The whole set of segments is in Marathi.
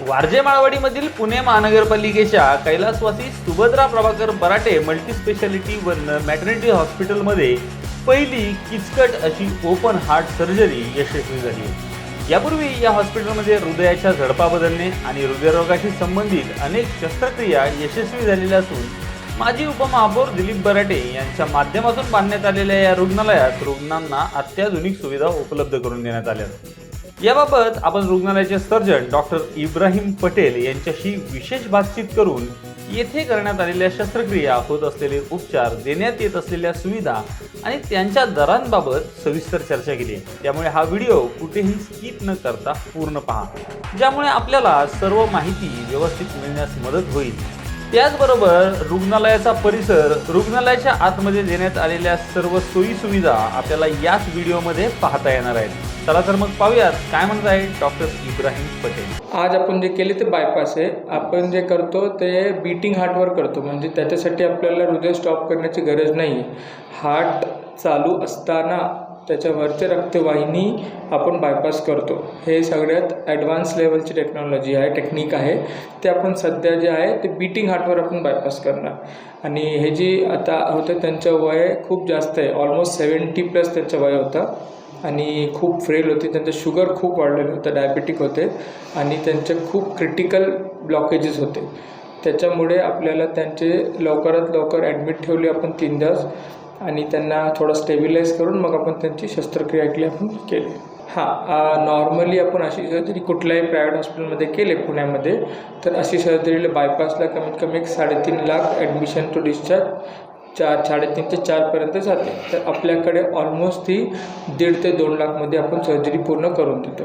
वारजे माळवाडीमधील पुणे महानगरपालिकेच्या कैलासवासी सुभद्रा प्रभाकर बराटे मल्टीस्पेशालिटी व मॅटर्निटी हॉस्पिटलमध्ये पहिली किचकट अशी ओपन हार्ट सर्जरी यशस्वी झाली. यापूर्वी या हॉस्पिटलमध्ये हृदयाच्या झडपा बदलणे आणि हृदयरोगाशी संबंधित अनेक शस्त्रक्रिया यशस्वी झालेल्या असून माजी उपमहापौर दिलीप बराटे यांच्या माध्यमातून बांधण्यात आलेल्या या रुग्णालयात रुग्णांना अत्याधुनिक सुविधा उपलब्ध करून देण्यात आल्या. याबाबत आपण रुग्णालयाचे सर्जन डॉक्टर इब्राहिम पटेल यांच्याशी विशेष बातचीत करून येथे करण्यात आलेल्या शस्त्रक्रिया होत असलेले उपचार देण्यात येत असलेल्या सुविधा आणि त्यांच्या दरांबाबत सविस्तर चर्चा केली. त्यामुळे हा व्हिडिओ कुठेही स्किप न करता पूर्ण पहा ज्यामुळे आपल्याला सर्व माहिती व्यवस्थित मिळण्यास मदत होईल. त्याचबरोबर रुग्णालयाचा परिसर रुग्णालयाच्या आतमध्ये देण्यात आलेल्या सर्व सोयी सुविधा आपल्याला याच व्हिडिओमध्ये पाहता येणार आहेत. चला तर मग पाहूयात काय म्हणत आहे डॉक्टर इब्राहिम पटेल. आज आपण जे केले ते बायपास आहे. आपण जे करतो ते बीटिंग हार्टवर करतो. म्हणजे त्याच्यासाठी आपल्याला हृदय स्टॉप करण्याची गरज नाही हार्ट चालू असताना त्याच्यावरचे रक्तवाहिनी आपण बायपास करतो. हे सगळ्यात ॲडव्हान्स लेवलची टेक्नॉलॉजी आहे टेक्निक आहे. ते आपण सध्या जे आहे ते बीटिंग हार्टवर आपण बायपास करणार. आणि हे जी आता होतं त्यांचं वय खूप जास्त आहे. ऑलमोस्ट सेवन्टी प्लस त्यांचं वय होतं. आणि खूप फ्रेल होते. त्यांचं शुगर खूप वाढलेलं होतं. डायबेटिक होते. आणि त्यांचे खूप क्रिटिकल ब्लॉकेजेस होते. त्याच्यामुळे आपल्याला त्यांचे लवकरात लवकर ॲडमिट ठेवले आपण तीन दिवस आणि त्यांना थोडं स्टेबिलाईज करून मग आपण त्यांची शस्त्रक्रिया केली आपण केली. हां नॉर्मली आपण अशी सर्जरी कुठल्याही प्रायव्हेट हॉस्पिटलमध्ये केले पुण्यामध्ये तर अशी सर्जरीला बायपासला कमीत कमी एक साडेतीन लाख ॲडमिशन टू डिस्चार्ज चार साडेतीन ते चारपर्यंत जाते. तर आपल्याकडे ऑलमोस्ट ती दीड ते दोन लाखमध्ये आपण सर्जरी पूर्ण करून देतो.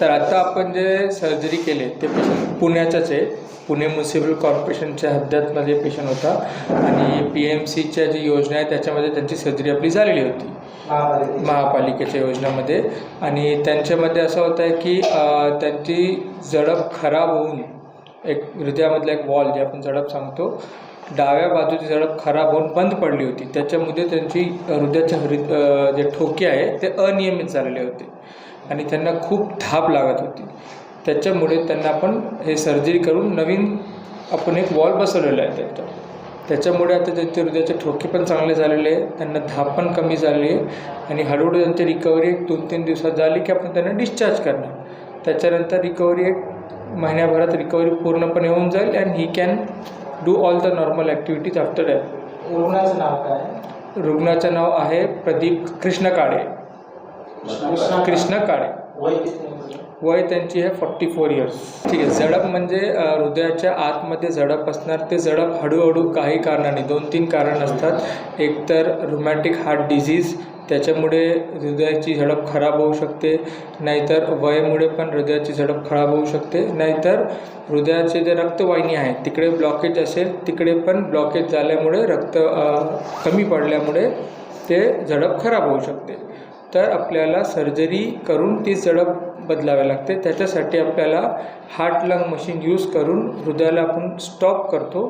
तर आता आपण जे सर्जरी केले ते पेशंट पुण्याच्याच आहे. पुणे म्युन्सिपल कॉर्पोरेशनच्या हद्दतमध्ये पेशंट होता. आणि पी एम सीच्या जी योजना आहे त्याच्यामध्ये त्यांची सर्जरी आपली झालेली होती. महापालिकेच्या योजनामध्ये. आणि त्यांच्यामध्ये असं होतं आहे की त्यांची झडप खराब होऊन एक हृदयामधला एक वॉल जे आपण झडप सांगतो डाव्या बाजूची झडप खराब होऊन बंद पडली होती. त्याच्यामध्ये त्यांची हृदयाचे हृद जे ठोके आहे ते अनियमित झालेले होते. आणि त्यांना खूप धाप लागत होती. त्याच्यामुळे त्यांना आपण हे सर्जरी करून नवीन आपण एक वॉल बसवलेला आहे त्यांच्या त्याच्यामुळे आता त्यांचे हृदयाचे ठोके पण चांगले झालेले आहे त्यांना धाप पण कमी झाली आहे आणि हळूहळू त्यांची रिकव्हरी एक दोन तीन दिवसात झाली की आपण त्यांना डिस्चार्ज करणार. त्याच्यानंतर रिकव्हरी एक महिन्याभरात रिकव्हरी पूर्णपणे होऊन जाईल and he can do all the normal activities after that रुग्णाचं नाव काय? रुग्णाचं नाव आहे प्रदीप कृष्ण काळे कृष्ण काळे. वय त्यांची आहे फॉर्टी फोर इयर्स ठीक आहे झडप म्हणजे हृदयाच्या आतमध्ये झडप असणार. ते झडप हळूहळू काही कारणाने दोन तीन कारण असतात. एक तर रुमॅटिक हार्ट डिझीज त्याच्यामुळे हृदयाची झडप खराब होऊ शकते. नाहीतर वयामुळे पण हृदयाची झडप खराब होऊ शकते. नाहीतर हृदयाचे जे रक्तवाहिनी आहे तिकडे ब्लॉकेज असेल तिकडे पण ब्लॉकेज झाल्यामुळे रक्त कमी पडल्यामुळे ते झडप खराब होऊ शकते. तर आपल्याला सर्जरी करून ती जडप बदलावी लागते. त्याच्यासाठी आपल्याला हार्ट लंग मशीन यूज करून हृदयाला आपण स्टॉप करतो.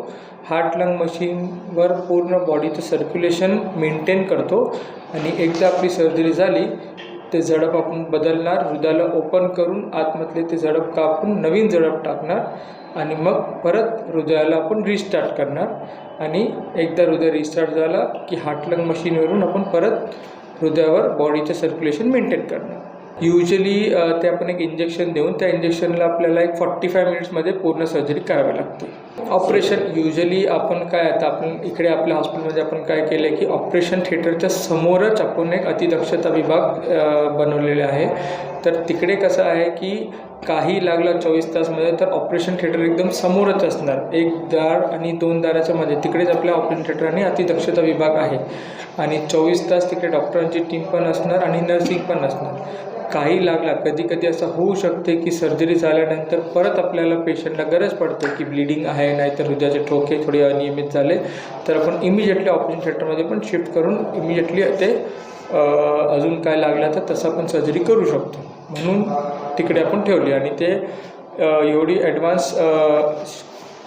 हार्ट लंग मशीनवर पूर्ण बॉडीचं सर्क्युलेशन मेंटेन करतो. आणि एकदा आपली सर्जरी झाली ते झडप आपण बदलणार हृदयाला ओपन करून आतमधले ते झडप कापून नवीन झडप टाकणार. आणि मग परत हृदयाला आपण रिस्टार्ट करणार. आणि एकदा हृदय रिस्टार्ट झाला की हार्ट लंग मशीनवरून आपण परत हृदयावर बॉडीचं सर्क्युलेशन मेंटेन करणं युजली ते आपण एक इंजेक्शन देऊन त्या इंजेक्शनला आपल्याला एक फॉर्टी फाय मिनिट्समध्ये पूर्ण सर्जरी करावी लागते. ऑपरेशन युजली आपण काय आता आपण इकडे आपल्या हॉस्पिटलमध्ये आपण काय केलं आहे की ऑपरेशन थिएटरच्या समोरच आपण एक अतिदक्षता विभाग बनवलेले आहे. तर तिकडे कसं आहे की काही लागलं चोवीस तासमध्ये तर ऑपरेशन थिएटर एकदम समोरच असणार. एक दार आणि दोन दाराच्या मध्ये. तिकडेच आपल्या ऑपरेशन थिएटर आणि अतिदक्षता विभाग आहे. आणि चोवीस तास तिकडे डॉक्टरांची टीम पण असणार आणि नर्सिंग पण असणार. काही लागला कधी कधी असं होऊ शकते की सर्जरी झाल्यानंतर परत आपल्याला पेशंटला गरज पडते की ब्लिडिंग आहे नाहीतर हृदयाचे ठोके थोडे अनियमित झाले तर आपण इमिजिएटली ऑपरेशन थिएटरमध्ये पण शिफ्ट करून इमिजिएटली ते अजून काय लागलं तर तसं आपण सर्जरी करू शकतो. म्हणून तिकडे आपण ठेवली आणि ते एवढी ॲडव्हान्स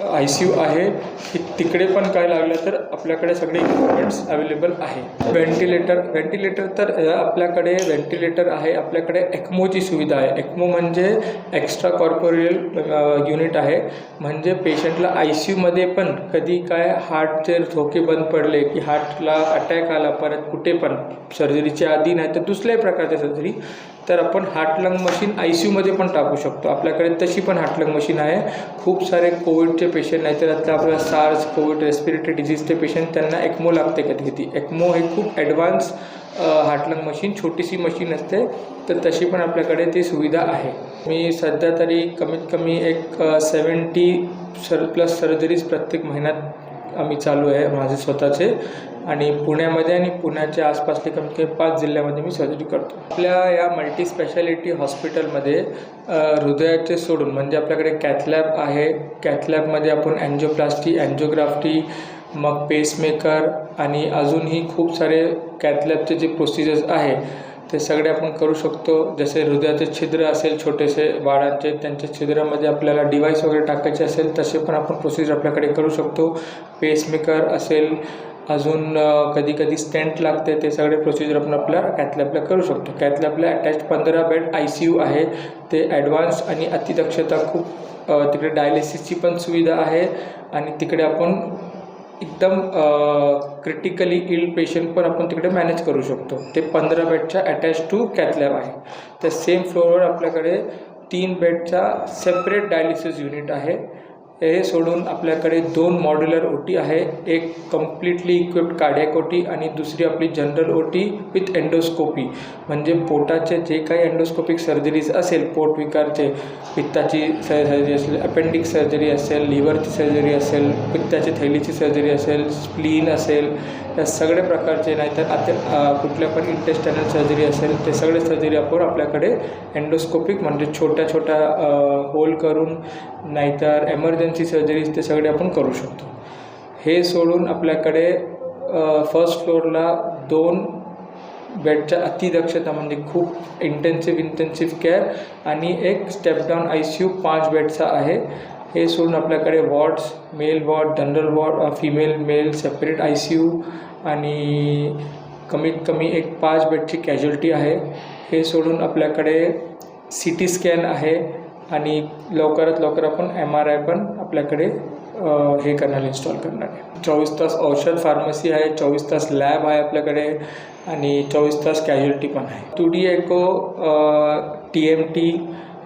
आय सी यू आहे की तिकडे पण काय लागलं तर आपल्याकडे सगळे इक्विपमेंट्स अवेलेबल आहे. व्हेंटिलेटर व्हेंटिलेटर तर आपल्याकडे व्हेंटिलेटर आहे आपल्याकडे एक्मोची सुविधा आहे. एक्मो म्हणजे एक्स्ट्रा कॉर्पोरियल युनिट आहे. म्हणजे पेशंटला आय सी यूमध्ये पण कधी काय हार्टचे धोके बंद पडले की हार्टला अटॅक आला परत कुठे पण सर्जरीच्या आधी नाही तर दुसऱ्याही प्रकारच्या सर्जरी तर आपण heart lung machine I C यूमध्ये पण टाकू शकतो. आपल्याकडे तशी पण हार्ट लंग मशीन आहे. खूप सारे कोविडचे पेशंट नाही तर आता आपल्याला सार्स कोविड रेस्पिरेटरी डिझीजचे पेशंट त्यांना एक्मो लागते कधी कधी एक्मो हे खूप ॲडव्हान्स हार्ट लंग मशीन छोटीशी मशीन असते. तर तशी पण आपल्याकडे ती सुविधा आहे. मी सध्या तरी कमीत कमी एक सेवन्टी सर प्लस सर्जरीज प्रत्येक महिन्यात आम्ही चालू आहे माझे स्वतःचे. आणि पुण्यामध्ये आणि पुण्याच्या आसपासले कमीत कमी पाच जिल्ह्यामध्ये मी सर्जरी करतो. आपल्या या मल्टी स्पेशालिटी हॉस्पिटलमध्ये हृदयाचे सोडून म्हणजे आपल्याकडे कॅथलॅब आहे. कॅथलॅबमध्ये आपण अँजिओप्लास्टी अँजिओग्राफ्टी मग पेसमेकर आणि अजूनही खूप सारे कॅथलॅबचे जे प्रोसिजर्स आहे ते सगळे आपण करू शकतो. जसे हृदयाचे छिद्र असेल छोटेसे बाळांचे त्यांच्या छिद्रामध्ये आपल्याला डिवाईस वगैरे टाकायचे असेल तसे पण आपण प्रोसिजर आपल्याकडे करू शकतो. पेसमेकर असेल अजून कधी कधी स्टेंट लागते ते सगळे प्रोसिजर आपण आपल्या कॅथलॅबला करू शकतो. कॅथलॅबला अटॅच पंधरा बेड आय सी यू आहे. ते ॲडव्हान्स आणि अतिदक्षता खूप तिकडे डायलिसिसची पण सुविधा आहे. आणि तिकडे आपण एकदम क्रिटिकली इल पेशंट पण आपण तिकडे मॅनेज करू शकतो. ते पंधरा बेडच्या अटॅच टू कॅथलॅब आहे. त्या सेम फ्लोअरवर आपल्याकडे तीन बेडचा सेपरेट डायलिसिस युनिट आहे. हे सोडून आपल्याकडे दोन मॉड्युलर ओ टी आहे. एक completely equipped cardiac O T आणि दुसरी आपली general O T with endoscopy म्हणजे पोटाचे जे काही एंडोस्कोपिक सर्जरीज असेल पोट विकारचे पित्ताची सर्जरी असेल अपेंडिक सर्जरी असेल लिव्हरची सर्जरी असेल पित्ताची थैलीची सर्जरी असेल स्प्लीन असेल या सगळ्या प्रकारचे नाहीतर आता कुठल्या पण इंटेस्टॅनल सर्जरी असेल ते सगळे सर्जरी आपण आपल्याकडे एंडोस्कोपिक म्हणजे छोट्या छोट्या होल करून नाहीतर एमर्जन्सी सर्जरीज ते सगळे आपण करू शकतो. हे सोडून आपल्याकडे फर्स्ट फ्लोअरला दोन बेडच्या अतिदक्षता म्हणजे खूप इंटेन्सिव्ह इंटेन्सिव्ह केअर आणि एक स्टेपडाऊन आय सी यू पाच बेडचा आहे. हे सोडून आपल्याकडे wards male ward general ward female male separate I C U आणि कमीत कमी एक पाच बेडची कॅज्युअल्टी आहे. हे सोडून आपल्याकडे सी टी स्कॅन आहे आणि लवकरात लवकर आपण एम आर आय पण आपल्याकडे हे करणार इन्स्टॉल करणार आहे. चोवीस तास औषध फार्मसी आहे चोवीस तास लॅब आहे आपल्याकडे आणि चोवीस तास कॅज्युअल्टी पण आहे. Two D echo T M T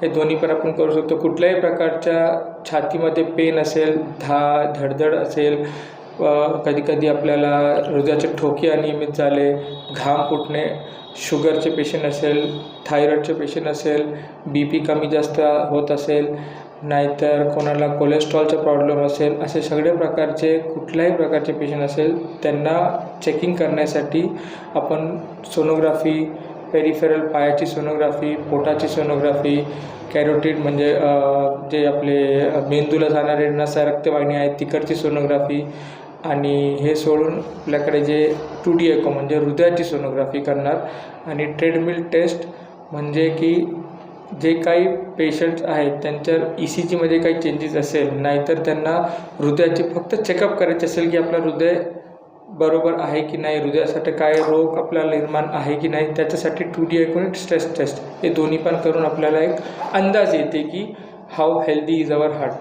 हे दोन्ही पण आपण करू शकतो. कुठल्याही प्रकारच्या छातीमध्ये पेन असेल धा धडधड असेल कधीकधी आपल्याला हृदयाचे ठोके अनियमित झाले घाम फुटणे शुगरचे पेशंट असेल थायरॉईडचे पेशंट असेल बी पी कमी जास्त होत असेल नाहीतर कोणाला कोलेस्ट्रॉलचा प्रॉब्लेम असेल असे सगळे प्रकारचे कुठल्याही प्रकारचे पेशंट असेल त्यांना चेकिंग करण्यासाठी आपण सोनोग्राफी पेरिफेरल पायाची सोनोग्राफी पोटाची सोनोग्राफी कॅरोटीड म्हणजे जे आपले मेंदूला जाणारे नसा रक्तवाहिनी आहेत तिकडची सोनोग्राफी आणि हे सोडून आपल्याकडे जे टू डी एको म्हणजे हृदयाची सोनोग्राफी करणार आणि ट्रेडमिल टेस्ट म्हणजे की जे काही पेशंट्स आहेत त्यांच्या ई सी जीमध्ये काही चेंजेस असेल नाहीतर त्यांना हृदयाची फक्त चेकअप करायचे असेल की आपलं हृदय बरोबर आहे की नाही? हृदयासाठी काय रोग आपल्याला निर्माण आहे की नाही? त्याच्यासाठी टू डी एकूण स्ट्रेस टेस्ट हे दोन्ही पण करून आपल्याला एक अंदाज येते की how healthy is our heart